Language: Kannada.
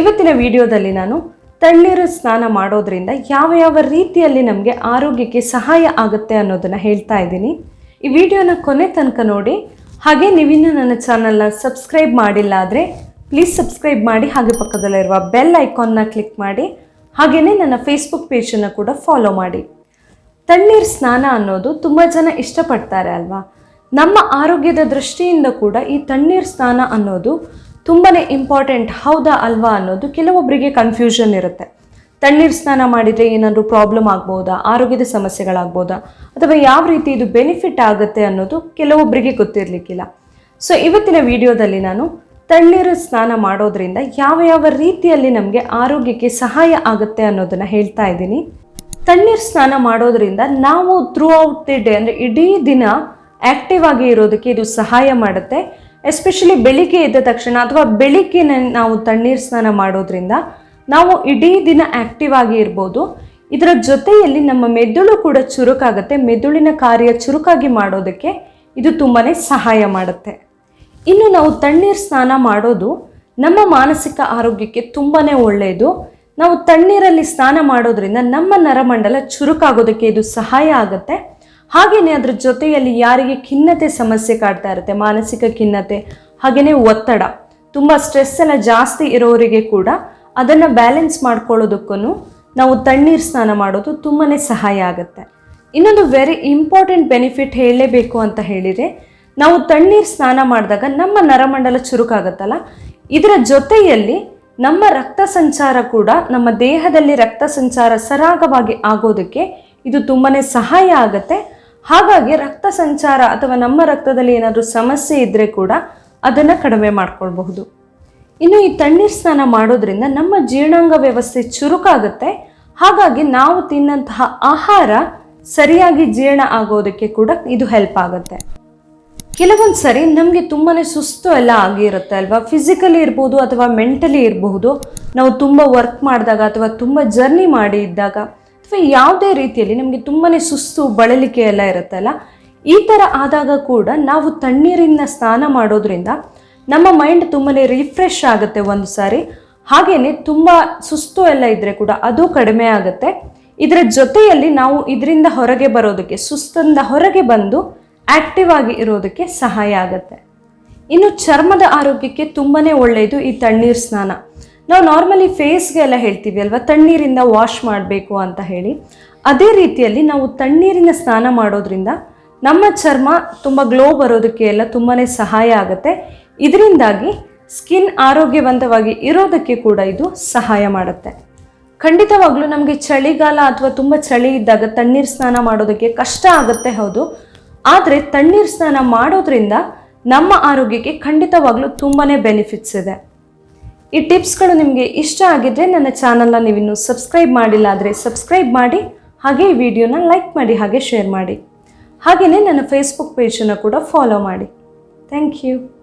ಇವತ್ತಿನ ವಿಡಿಯೋದಲ್ಲಿ ನಾನು ತಣ್ಣೀರು ಸ್ನಾನ ಮಾಡೋದ್ರಿಂದ ಯಾವ ಯಾವ ರೀತಿಯಲ್ಲಿ ನಮಗೆ ಆರೋಗ್ಯಕ್ಕೆ ಸಹಾಯ ಆಗುತ್ತೆ ಅನ್ನೋದನ್ನ ಹೇಳ್ತಾ ಇದ್ದೀನಿ. ಈ ವಿಡಿಯೋನ ಕೊನೆ ತನಕ ನೋಡಿ. ಹಾಗೆ ನೀವಿನ್ನೂ ನನ್ನ ಚಾನಲ್ನ ಸಬ್ಸ್ಕ್ರೈಬ್ ಮಾಡಿಲ್ಲ ಆದರೆ ಪ್ಲೀಸ್ ಸಬ್ಸ್ಕ್ರೈಬ್ ಮಾಡಿ. ಹಾಗೆ ಪಕ್ಕದಲ್ಲಿರುವ ಬೆಲ್ ಐಕಾನ್ನ ಕ್ಲಿಕ್ ಮಾಡಿ. ಹಾಗೆಯೇ ನನ್ನ ಫೇಸ್ಬುಕ್ ಪೇಜನ್ನು ಕೂಡ ಫಾಲೋ ಮಾಡಿ. ತಣ್ಣೀರು ಸ್ನಾನ ಅನ್ನೋದು ತುಂಬ ಜನ ಇಷ್ಟಪಡ್ತಾರೆ ಅಲ್ವಾ? ನಮ್ಮ ಆರೋಗ್ಯದ ದೃಷ್ಟಿಯಿಂದ ಕೂಡ ಈ ತಣ್ಣೀರು ಸ್ನಾನ ಅನ್ನೋದು ತುಂಬಾ ಇಂಪಾರ್ಟೆಂಟ್ ಹೌದಾ ಅಲ್ವಾ ಅನ್ನೋದು ಕೆಲವೊಬ್ಬರಿಗೆ ಕನ್ಫ್ಯೂಷನ್ ಇರುತ್ತೆ. ತಣ್ಣೀರು ಸ್ನಾನ ಮಾಡಿದರೆ ಏನಾದರೂ ಪ್ರಾಬ್ಲಮ್ ಆಗ್ಬೋದಾ? ಆರೋಗ್ಯದ ಸಮಸ್ಯೆಗಳಾಗ್ಬೋದಾ? ಅಥವಾ ಯಾವ ರೀತಿ ಇದು ಬೆನಿಫಿಟ್ ಆಗುತ್ತೆ ಅನ್ನೋದು ಕೆಲವೊಬ್ಬರಿಗೆ ಗೊತ್ತಿರಲಿಕ್ಕಿಲ್ಲ. ಸೊ ಇವತ್ತಿನ ವಿಡಿಯೋದಲ್ಲಿ ನಾನು ತಣ್ಣೀರು ಸ್ನಾನ ಮಾಡೋದ್ರಿಂದ ಯಾವ ಯಾವ ರೀತಿಯಲ್ಲಿ ನಮಗೆ ಆರೋಗ್ಯಕ್ಕೆ ಸಹಾಯ ಆಗುತ್ತೆ ಅನ್ನೋದನ್ನು ಹೇಳ್ತಾ ಇದ್ದೀನಿ. ತಣ್ಣೀರು ಸ್ನಾನ ಮಾಡೋದ್ರಿಂದ ನಾವು ಥ್ರೂ ಔಟ್ ದಿ ಡೇ ಅಂದರೆ ಇಡೀ ದಿನ ಆ್ಯಕ್ಟಿವ್ ಆಗಿ ಇರೋದಕ್ಕೆ ಇದು ಸಹಾಯ ಮಾಡುತ್ತೆ. ಎಸ್ಪೆಷಲಿ ಬೆಳಿಗ್ಗೆ ಎದ್ದ ತಕ್ಷಣ ಅಥವಾ ಬೆಳಿಗ್ಗೆ ನಾವು ತಣ್ಣೀರು ಸ್ನಾನ ಮಾಡೋದ್ರಿಂದ ನಾವು ಇಡೀ ದಿನ ಆಕ್ಟಿವ್ ಆಗಿ ಇರ್ಬೋದು. ಇದರ ಜೊತೆಯಲ್ಲಿ ನಮ್ಮ ಮೆದುಳು ಕೂಡ ಚುರುಕಾಗುತ್ತೆ. ಮೆದುಳಿನ ಕಾರ್ಯ ಚುರುಕಾಗಿ ಮಾಡೋದಕ್ಕೆ ಇದು ತುಂಬಾ ಸಹಾಯ ಮಾಡುತ್ತೆ. ಇನ್ನು ನಾವು ತಣ್ಣೀರು ಸ್ನಾನ ಮಾಡೋದು ನಮ್ಮ ಮಾನಸಿಕ ಆರೋಗ್ಯಕ್ಕೆ ತುಂಬಾ ಒಳ್ಳೆಯದು. ನಾವು ತಣ್ಣೀರಲ್ಲಿ ಸ್ನಾನ ಮಾಡೋದ್ರಿಂದ ನಮ್ಮ ನರಮಂಡಲ ಚುರುಕಾಗೋದಕ್ಕೆ ಇದು ಸಹಾಯ ಆಗುತ್ತೆ. ಹಾಗೆಯೇ ಅದ್ರ ಜೊತೆಯಲ್ಲಿ ಯಾರಿಗೆ ಖಿನ್ನತೆ ಸಮಸ್ಯೆ ಕಾಡ್ತಾ ಇರುತ್ತೆ, ಮಾನಸಿಕ ಖಿನ್ನತೆ ಹಾಗೆಯೇ ಒತ್ತಡ. ತುಂಬ ಸ್ಟ್ರೆಸ್ ಎಲ್ಲ ಜಾಸ್ತಿ ಇರೋರಿಗೆ ಕೂಡ ಅದನ್ನು ಬ್ಯಾಲೆನ್ಸ್ ಮಾಡ್ಕೊಳ್ಳೋದಕ್ಕೂ ನಾವು ತಣ್ಣೀರು ಸ್ನಾನ ಮಾಡೋದು ತುಂಬಾ ಸಹಾಯ ಆಗುತ್ತೆ. ಇನ್ನೊಂದು ವೆರಿ ಇಂಪಾರ್ಟೆಂಟ್ ಬೆನಿಫಿಟ್ ಹೇಳಲೇಬೇಕು ಅಂತ ಹೇಳಿದರೆ, ನಾವು ತಣ್ಣೀರು ಸ್ನಾನ ಮಾಡಿದಾಗ ನಮ್ಮ ನರಮಂಡಲ ಚುರುಕಾಗತ್ತಲ್ಲ? ಇದರ ಜೊತೆಯಲ್ಲಿ ನಮ್ಮ ರಕ್ತ ಸಂಚಾರ ಕೂಡ ನಮ್ಮ ದೇಹದಲ್ಲಿ ರಕ್ತ ಸಂಚಾರ ಸರಾಗವಾಗಿ ಆಗೋದಕ್ಕೆ ಇದು ತುಂಬಾ ಸಹಾಯ ಆಗುತ್ತೆ. ಹಾಗಾಗಿ ರಕ್ತ ಸಂಚಾರ ಅಥವಾ ನಮ್ಮ ರಕ್ತದಲ್ಲಿ ಏನಾದರೂ ಸಮಸ್ಯೆ ಇದ್ದರೆ ಕೂಡ ಅದನ್ನು ಕಡಿಮೆ ಮಾಡ್ಕೊಳ್ಬಹುದು. ಇನ್ನು ಈ ತಣ್ಣೀರು ಸ್ನಾನ ಮಾಡೋದ್ರಿಂದ ನಮ್ಮ ಜೀರ್ಣಾಂಗ ವ್ಯವಸ್ಥೆ ಚುರುಕಾಗುತ್ತೆ. ಹಾಗಾಗಿ ನಾವು ತಿನ್ನಂತಹ ಆಹಾರ ಸರಿಯಾಗಿ ಜೀರ್ಣ ಆಗೋದಕ್ಕೆ ಕೂಡ ಇದು ಹೆಲ್ಪ್ ಆಗುತ್ತೆ. ಕೆಲವೊಂದು ಸರಿ ನಮಗೆ ತುಂಬಾ ಸುಸ್ತು ಎಲ್ಲ ಆಗಿರುತ್ತೆ ಅಲ್ವಾ? ಫಿಸಿಕಲಿ ಇರ್ಬೋದು ಅಥವಾ ಮೆಂಟಲಿ ಇರಬಹುದು ನಾವು ತುಂಬ ವರ್ಕ್ ಮಾಡಿದಾಗ ಅಥವಾ ತುಂಬ ಜರ್ನಿ ಮಾಡಿ ಇದ್ದಾಗ ಅಥವಾ ಯಾವುದೇ ರೀತಿಯಲ್ಲಿ ನಮಗೆ ತುಂಬಾ ಸುಸ್ತು, ಬಳಲಿಕೆ ಎಲ್ಲ ಇರುತ್ತಲ್ಲ, ಈ ಥರ ಆದಾಗ ಕೂಡ ನಾವು ತಣ್ಣೀರಿನ ಸ್ನಾನ ಮಾಡೋದ್ರಿಂದ ನಮ್ಮ ಮೈಂಡ್ ತುಂಬಾ ರಿಫ್ರೆಶ್ ಆಗುತ್ತೆ ಒಂದು ಸಾರಿ. ಹಾಗೆಯೇ ತುಂಬ ಸುಸ್ತು ಎಲ್ಲ ಇದ್ದರೆ ಕೂಡ ಅದು ಕಡಿಮೆ ಆಗುತ್ತೆ. ಇದರ ಜೊತೆಯಲ್ಲಿ ನಾವು ಇದರಿಂದ ಹೊರಗೆ ಬರೋದಕ್ಕೆ, ಸುಸ್ತಿಂದ ಹೊರಗೆ ಬಂದು ಆ್ಯಕ್ಟಿವ್ ಆಗಿ ಇರೋದಕ್ಕೆ ಸಹಾಯ ಆಗುತ್ತೆ. ಇನ್ನು ಚರ್ಮದ ಆರೋಗ್ಯಕ್ಕೆ ತುಂಬಾ ಒಳ್ಳೆಯದು ಈ ತಣ್ಣೀರು ಸ್ನಾನ. ನಾವು ನಾರ್ಮಲಿ ಫೇಸ್ಗೆ ಎಲ್ಲ ಹೇಳ್ತೀವಿ ಅಲ್ವಾ? ತಣ್ಣೀರಿಂದ ವಾಶ್ ಮಾಡಬೇಕು ಅಂತ ಹೇಳಿ. ಅದೇ ರೀತಿಯಲ್ಲಿ ನಾವು ತಣ್ಣೀರಿನ ಸ್ನಾನ ಮಾಡೋದ್ರಿಂದ ನಮ್ಮ ಚರ್ಮ ತುಂಬ ಗ್ಲೋ ಬರೋದಕ್ಕೆ ಎಲ್ಲ ತುಂಬಾ ಸಹಾಯ ಆಗುತ್ತೆ. ಇದರಿಂದಾಗಿ ಸ್ಕಿನ್ ಆರೋಗ್ಯವಂತವಾಗಿ ಇರೋದಕ್ಕೆ ಕೂಡ ಇದು ಸಹಾಯ ಮಾಡುತ್ತೆ. ಖಂಡಿತವಾಗ್ಲೂ ನಮಗೆ ಚಳಿಗಾಲ ಅಥವಾ ತುಂಬ ಚಳಿ ಇದ್ದಾಗ ತಣ್ಣೀರು ಸ್ನಾನ ಮಾಡೋದಕ್ಕೆ ಕಷ್ಟ ಆಗುತ್ತೆ ಹೌದು. ಆದರೆ ತಣ್ಣೀರು ಸ್ನಾನ ಮಾಡೋದ್ರಿಂದ ನಮ್ಮ ಆರೋಗ್ಯಕ್ಕೆ ಖಂಡಿತವಾಗ್ಲೂ ತುಂಬಾ ಬೆನಿಫಿಟ್ಸ್ ಇದೆ. ಈ ಟಿಪ್ಸ್ಗಳು ನಿಮಗೆ ಇಷ್ಟ ಆಗಿದ್ರೆ ನನ್ನ ಚಾನಲ್ನ ನೀವಿನ್ನೂ ಸಬ್ಸ್ಕ್ರೈಬ್ ಮಾಡಿಲ್ಲ ಆದರೆ ಸಬ್ಸ್ಕ್ರೈಬ್ ಮಾಡಿ, ಹಾಗೆ ಈ ವಿಡಿಯೋನ ಲೈಕ್ ಮಾಡಿ, ಹಾಗೆ ಶೇರ್ ಮಾಡಿ. ಹಾಗೆಯೇ ನನ್ನ ಫೇಸ್ಬುಕ್ ಪೇಜನ್ನು ಕೂಡ ಫಾಲೋ ಮಾಡಿ. Thank you